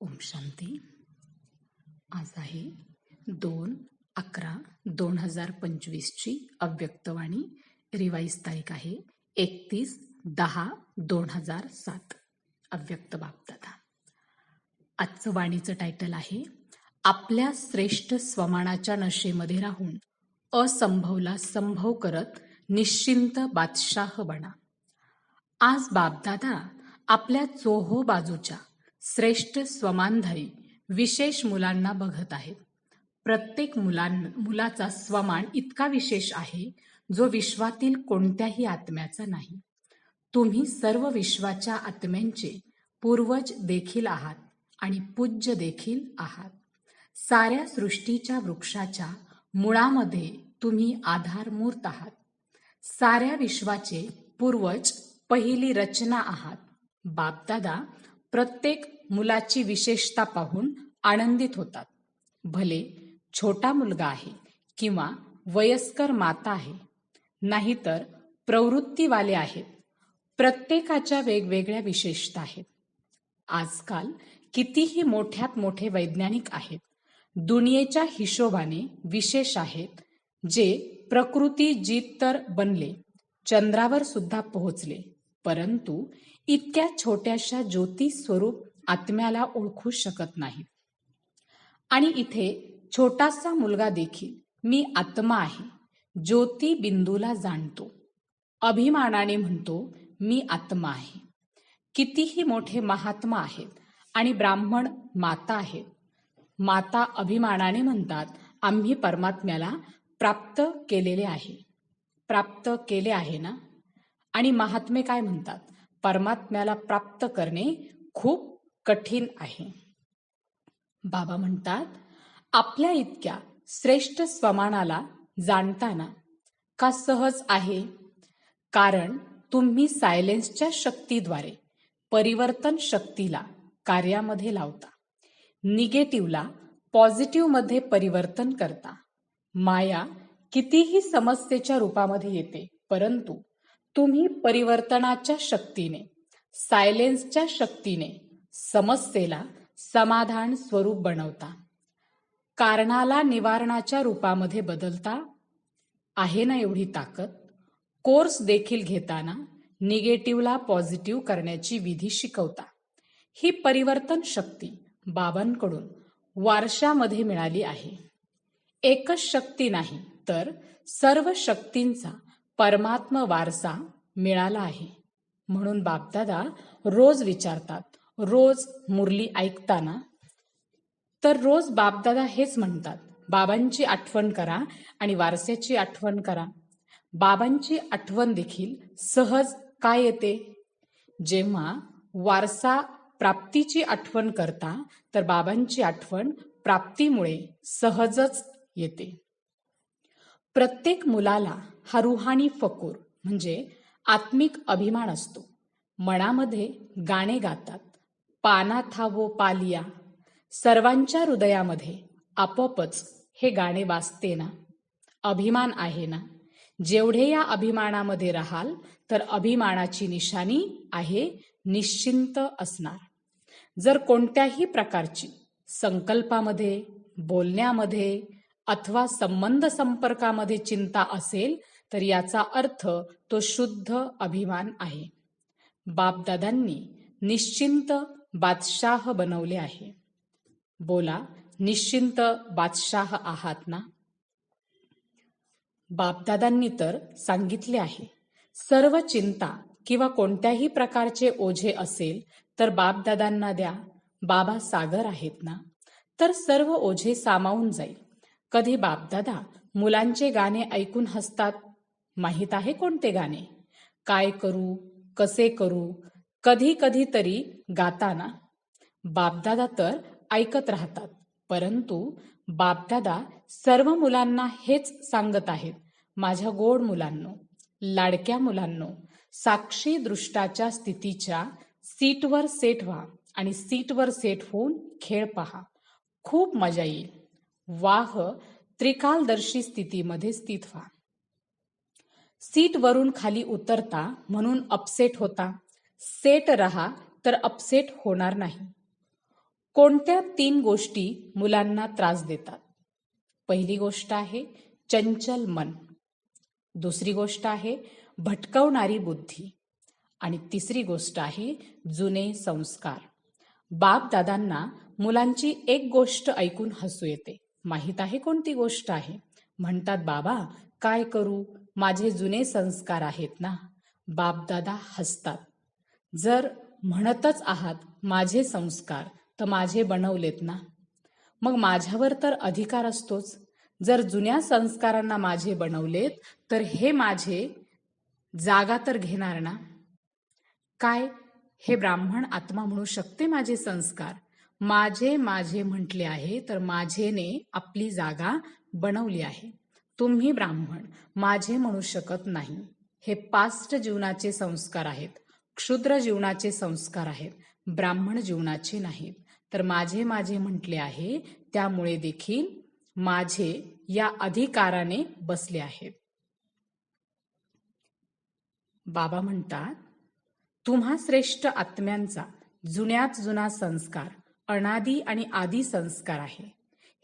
ओम शांती. आज आहे दोन अकरा दोन हजार पंचवीसची अव्यक्तवाणी. रिवाईज तारीख आहे एकतीस दहा दोन हजार सात. अव्यक्त बापदादा. आजचं वाणीचं टायटल आहे आपल्या श्रेष्ठ स्वमानाच्या नशेमध्ये राहून असंभवला संभव करत निश्चिंत बादशाह बना. आज बापदादा आपल्या चोहो बाजूच्या श्रेष्ठ स्वमानधारी विशेष मुलांना बघत आहेत. प्रत्येक मुलां मुलाचा स्वमान इतका विशेष आहे जो विश्वातील कोणत्याही आत्म्याचा नाही. तुम्ही सर्व विश्वाच्या आत्म्यांचे पूर्वज देखील आहात आणि पूज्य देखील आहात. साऱ्या सृष्टीच्या वृक्षाच्या मुळामध्ये तुम्ही आधारमूर्त आहात. साऱ्या विश्वाचे पूर्वज पहिली रचना आहात. बापदादा प्रत्येक मुलाची विशेषता पाहून आनंदित होतात. भले छोटा मुलगा आहे किंवा वयस्कर माता आहे नाहीतर प्रवृत्तीवाले आहेत प्रत्येकाच्या वेगवेगळ्या विशेषता आहेत. आजकाल कितीही मोठ्यात मोठे वैज्ञानिक आहेत दुनियेच्या हिशोबाने विशेष आहेत जे प्रकृती जीत तर बनले चंद्रावर सुद्धा पोहोचले परंतु इतक्या छोट्याशा ज्योती स्वरूप आत्म्याला ओळखू शकत नाही. आणि इथे छोटासा मुलगा देखील मी आत्मा आहे ज्योती बिंदूला जाणतो. अभिमानाने म्हणतो मी आत्मा आहे. कितीही मोठे महात्मा आहेत आणि ब्राह्मण माता आहेत. माता अभिमानाने म्हणतात आम्ही परमात्म्याला प्राप्त केलेले आहे. प्राप्त केले आहे ना? आणि महात्मे काय म्हणतात? परमात्म्याला प्राप्त करणे खूप कठीण आहे. बाबा म्हणतात आपल्या इतक्या श्रेष्ठ स्वमानाला जाणताना का सहज आहे? कारण तुम्ही सायलेन्सच्या शक्तीद्वारे परिवर्तन शक्तीला कार्यामध्ये लावता. निगेटिव्हला पॉझिटिव्हमध्ये परिवर्तन करता. माया कितीही समस्येच्या रूपामध्ये येते परंतु तुम्ही परिवर्तनाच्या शक्तीने सायलेन्सच्या शक्तीने समस्येला समाधान स्वरूप बनवता. कारणाला निवारणाच्या रूपामध्ये बदलता. आहे ना एवढी ताकद? कोर्स देखील घेताना निगेटिव्हला पॉझिटिव्ह करण्याची विधी शिकवता. ही परिवर्तन शक्ती बाबांकडून वारशामध्ये मिळाली आहे. एकच शक्ती नाही तर सर्व शक्तींचा परमात्म वारसा मिळाला आहे. म्हणून बापदादा रोज विचारतात रोज मुरली ऐकताना. तर रोज बापदादा हेच म्हणतात बाबांची आठवण करा आणि वारसेची आठवण करा. बाबांची आठवण देखील सहज काय येते? जेव्हा वारसा प्राप्तीची आठवण करता तर बाबांची आठवण प्राप्तीमुळे सहजच येते. प्रत्येक मुलाला हा रुहानी फकूर म्हणजे आत्मिक अभिमान असतो. मनामध्ये गाणे गातात. पाना थावो पालिया. सर्वांच्या हृदयामध्ये आपोआपच हे गाणे वाचते ना. अभिमान आहे ना. जेवढे या अभिमानामध्ये राहाल तर अभिमानाची निशाणी आहे निश्चिंत असणार. जर कोणत्याही प्रकारची संकल्पामध्ये बोलण्यामध्ये अथवा संबंध संपर्कामध्ये चिंता असेल तर याचा अर्थ तो शुद्ध अभिमान आहे. बापदादांनी निश्चिंत बादशाह बनवले आहे. बोला निश्चिंत बादशाह आहात ना? बापदादांनी तर सांगितले आहे सर्व चिंता किंवा कोणत्याही प्रकारचे ओझे असेल तर बापदादांना द्या बाबा सागर आहेत ना? तर सर्व ओझे सामावून जाईल. कधी बापदादा मुलांचे गाणे ऐकून हसतात? माहीत आहे कोणते गाणे? काय करू? कसे करू? कधी कधी तरी गाताना बापदादा तर ऐकत राहतात परंतु बापदादा सर्व मुलांना हेच सांगत आहेत. माझ्या गोड मुलांनो लाडक्या मुलांनो साक्षी दृष्टाच्या स्थितीच्या सीटवर सेट व्हा आणि सीटवर सेट होऊन खेळ पहा. खूप मजा येईल. वाह त्रिकालदर्शी स्थितीमध्ये स्थित व्हा. सीट वरून खाली उतरता म्हणून अपसेट होता. सेट रहा तर अपसेट होणार नाही. कोणत्या तीन गोष्टी मुलांना त्रास देतात? पहिली गोष्ट आहे चंचल मन. दुसरी गोष्ट आहे भटकवणारी बुद्धी. आणि तिसरी गोष्ट आहे जुने संस्कार. बाप दादांना मुलांची एक गोष्ट ऐकून हसू येते. माहीत आहे कोणती गोष्ट आहे? म्हणतात बाबा काय करू? माझे जुने संस्कार आहेत ना. बापदादा हसतात. जर म्हणतच आहात माझे संस्कार तर माझे बनवलेत ना. मग माझ्यावर तर अधिकार असतोच. जर जुन्या संस्कारांना माझे बनवलेत तर हे माझे जागा तर घेणार ना? काय? हे ब्राह्मण आत्मा म्हणू शकते माझे संस्कार. माझे माझे म्हटले आहे तर माझेने आपली जागा बनवली आहे. तुम्ही ब्राह्मण माझे म्हणू शकत नाही. हे पास्ट जीवनाचे संस्कार आहेत. क्षुद्र जीवनाचे संस्कार आहेत. ब्राह्मण जीवनाचे नाहीत. तर माझे माझे म्हटले आहे त्यामुळे देखील माझे या अधिकाराने बसले आहेत बाबा म्हणतात तुम्हा श्रेष्ठ आत्म्यांचा जुन्यात जुना संस्कार अनादी आणि आदी संस्कार आहे.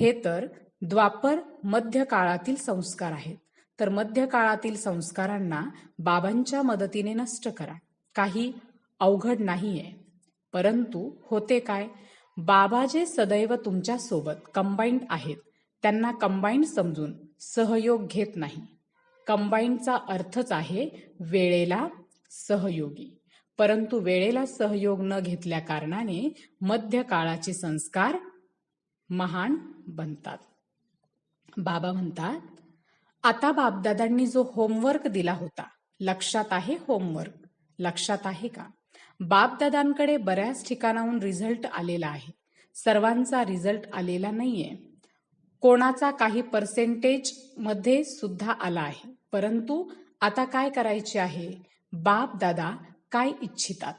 हे तर द्वापर मध्य काळातील संस्कार आहेत. तर मध्य काळातील संस्कारांना बाबांच्या मदतीने नष्ट करा. काही अवघड नाहीये. परंतु होते काय? बाबा जे सदैव तुमच्यासोबत कंबाईंड आहेत. त्यांना कंबाईंड समजून सहयोग घेत नाही. कंबाईंडचा अर्थच आहे वेळेला सहयोगी. परंतु वेळेला सहयोग न घेतल्या कारणाने मध्य काळाचे संस्कार महान बनतात. बाबा म्हणतात आता बापदादांनी जो होमवर्क दिला होता लक्षात आहे होमवर्क लक्षात आहे का? बापदादांकडे बऱ्याच ठिकाणाहून रिझल्ट आलेला आहे. सर्वांचा रिझल्ट आलेला नाहीये. कोणाचा काही पर्सेंटेजमध्ये सुद्धा आला आहे. परंतु आता काय करायचे आहे? बाप दादा काय इच्छितात?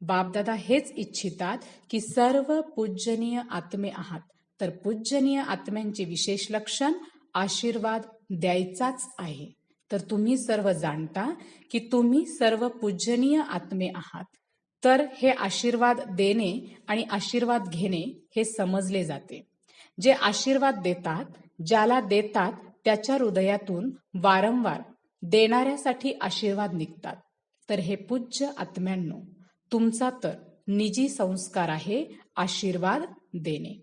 बापदादा हेच इच्छितात की सर्व पूजनीय आत्मे आहात. तर पूजनीय आत्म्यांचे विशेष लक्षण आशीर्वाद द्यायचाच आहे. तर तुम्ही सर्व जाणता की तुम्ही सर्व पूजनीय आत्मे आहात. तर हे आशीर्वाद देणे आणि आशीर्वाद घेणे हे समजले जाते. जे आशीर्वाद देतात ज्याला देतात त्याच्या हृदयातून वारंवार देणाऱ्यासाठी आशीर्वाद निघतात. तर हे पूज्य आत्म्यांनो तुमचा तर निजी संस्कार आहे आशीर्वाद देणे.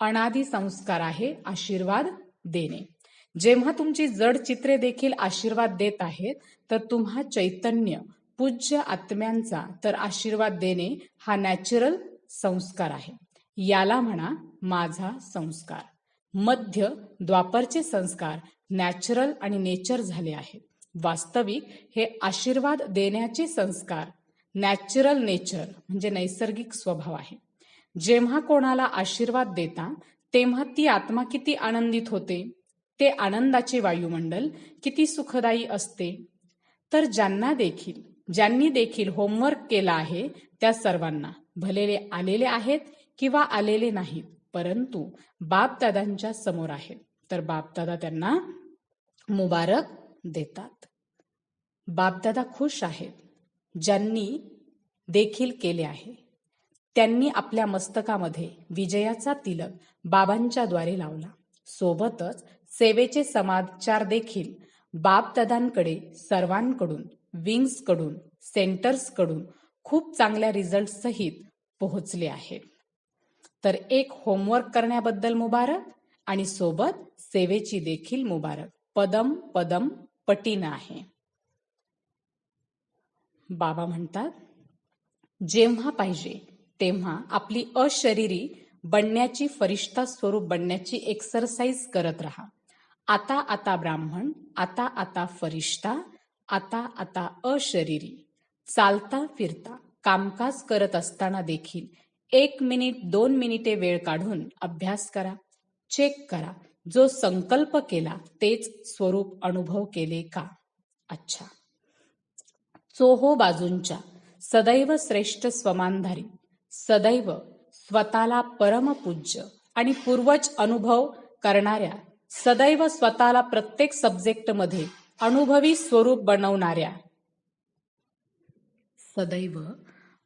अनादी संस्कार आहे आशीर्वाद देणे. जेव्हा तुमची जड चित्रे देखील आशीर्वाद देत आहेत तर तुम्हा चैतन्य पूज्य आत्म्यांचा तर आशीर्वाद देणे हा नॅचरल संस्कार आहे. याला म्हणा माझा संस्कार. मध्य द्वापरचे संस्कार नॅचरल आणि नेचर झाले आहेत. वास्तविक हे आशीर्वाद देण्याचे संस्कार नॅचरल नेचर म्हणजे नैसर्गिक स्वभाव आहे. जेव्हा कोणाला आशीर्वाद देता तेव्हा ती आत्मा किती आनंदित होते ते आनंदाचे वायुमंडल किती सुखदायी असते. तर ज्यांना देखील ज्यांनी देखील होमवर्क केला आहे त्या सर्वांना भलेले आलेले आहेत किंवा आलेले नाहीत परंतु बापदादांच्या समोर आहेत. तर बापदादा त्यांना मुबारक देतात. बापदादा खुश आहेत. ज्यांनी देखील केले आहे. त्यांनी आपल्या मस्तकामध्ये विजयाचा तिलक बाबांच्या द्वारे लावला. सोबतच सेवेचे समाचार देखील बापदादांकडे सर्वांकडून विंग्सकडून सेंटर्सकडून खूप चांगल्या रिझल्ट सहित पोहोचले आहेत. तर एक होमवर्क करण्याबद्दल मुबारक आणि सोबत सेवेची देखील मुबारक. पदम पदम पटीन आहे. बाबा म्हणतात जेव्हा पाहिजे तेव्हा आपली अशरीरी बनण्याची फरिश्ता स्वरूप बनण्याची एक्सरसाइज करत राहा. आता आता ब्राह्मण आता आता फरिश्ता आता आता अशरीरी. चालता फिरता कामकाज करत असताना देखील एक मिनिट दोन मिनिटे वेळ काढून अभ्यास करा चेक करा जो संकल्प केला तेच स्वरूप अनुभव केले का? अच्छा. चोहो बाजूंच्या सदैव श्रेष्ठ स्वमानधारी सदैव स्वतःला परमपूज्य आणि पूर्वज अनुभव करणाऱ्या सदैव स्वतःला प्रत्येक सब्जेक्टमध्ये अनुभवी स्वरूप बनवणाऱ्या. सदैव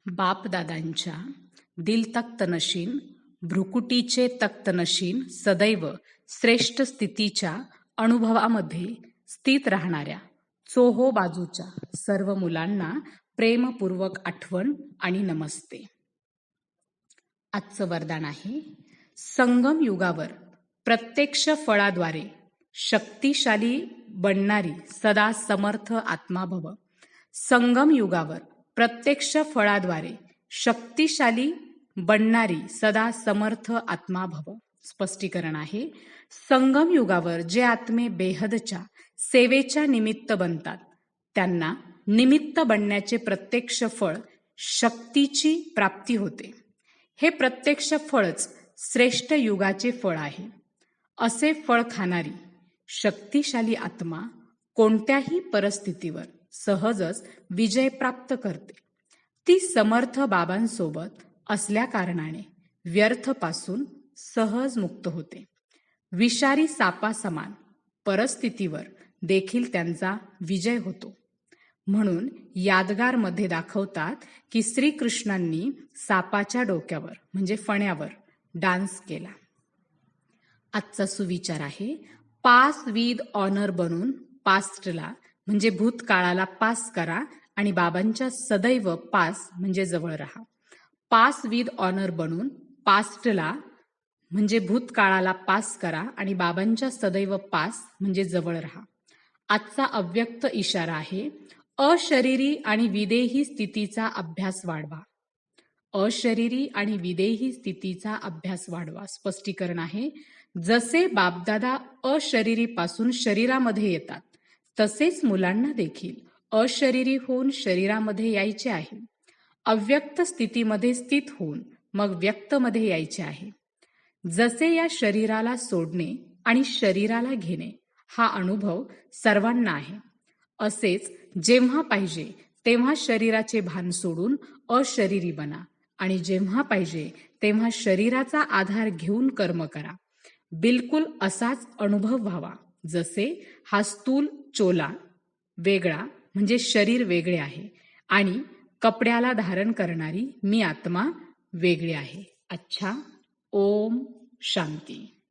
बापदादांच्या दिल तक्त नशीन भ्रुकुटीचे तक्त नशीन सदैव श्रेष्ठ स्थितीच्या अनुभवामध्ये स्थित राहणाऱ्या. सोहो बाजूच्या सर्व मुलांना प्रेमपूर्वक आठवण आणि नमस्ते. आजचं वरदान आहे संगम युगावर प्रत्यक्ष फळाद्वारे शक्तिशाली बनणारी सदा समर्थ आत्मा भव संगम युगावर प्रत्यक्ष फळाद्वारे शक्तिशाली बनणारी सदा समर्थ आत्मा भव स्पष्टीकरण आहे संगम युगावर जे आत्मे बेहदच्या सेवेच्या निमित्त बनतात. त्यांना निमित्त बनण्याचे प्रत्यक्ष फळ शक्तीची प्राप्ती होते. हे प्रत्यक्ष फळच श्रेष्ठ युगाचे फळ आहे. असे फळ खाणारी शक्तिशाली आत्मा कोणत्याही परिस्थितीवर सहजच विजय प्राप्त करते. ती समर्थ बाबांसोबत असल्या कारणाने व्यर्थपासून सहज मुक्त होते. विषारी सापासमान परिस्थितीवर देखील त्यांचा विजय होतो. म्हणून यादगारमध्ये दाखवतात की श्रीकृष्णांनी सापाच्या डोक्यावर म्हणजे फण्यावर डान्स केला. आजचा सुविचार आहे पास विद ऑनर बनून पास्टला म्हणजे भूतकाळाला पास करा आणि बाबांच्या सदैव पास म्हणजे जवळ राहा. पास विद ऑनर बनून पास्टला म्हणजे भूतकाळाला पास करा आणि बाबांच्या सदैव पास म्हणजे जवळ राहा. आजचा अव्यक्त इशारा आहे अशरीरी आणि विदेही स्थितीचा अभ्यास वाढवा. अशरीरी आणि विदेही स्थितीचा अभ्यास वाढवा. स्पष्टीकरण आहे जसे बापदादा अशरीरीपासून शरीरामध्ये येतात तसेच मुलांना देखील. अशरीरी होऊन शरीरामध्ये यायचे आहे. अव्यक्त स्थितीमध्ये स्थित होऊन मग व्यक्तमध्ये यायचे आहे. जसे या शरीराला सोडणे आणि शरीराला घेणे हा अनुभव सर्वांना आहे. असेच जेव्हा पाहिजे तेव्हा शरीराचे भान सोडून अशरीरी बना आणि जेव्हा पाहिजे तेव्हा शरीराचा आधार घेऊन कर्म करा. बिलकुल असाच अनुभव व्हावा. जसे हा स्थूल चोला वेगळा म्हणजे शरीर वेगळे आहे आणि कपड्याला धारण करणारी मी आत्मा वेगळी आहे. अच्छा ओम शांती.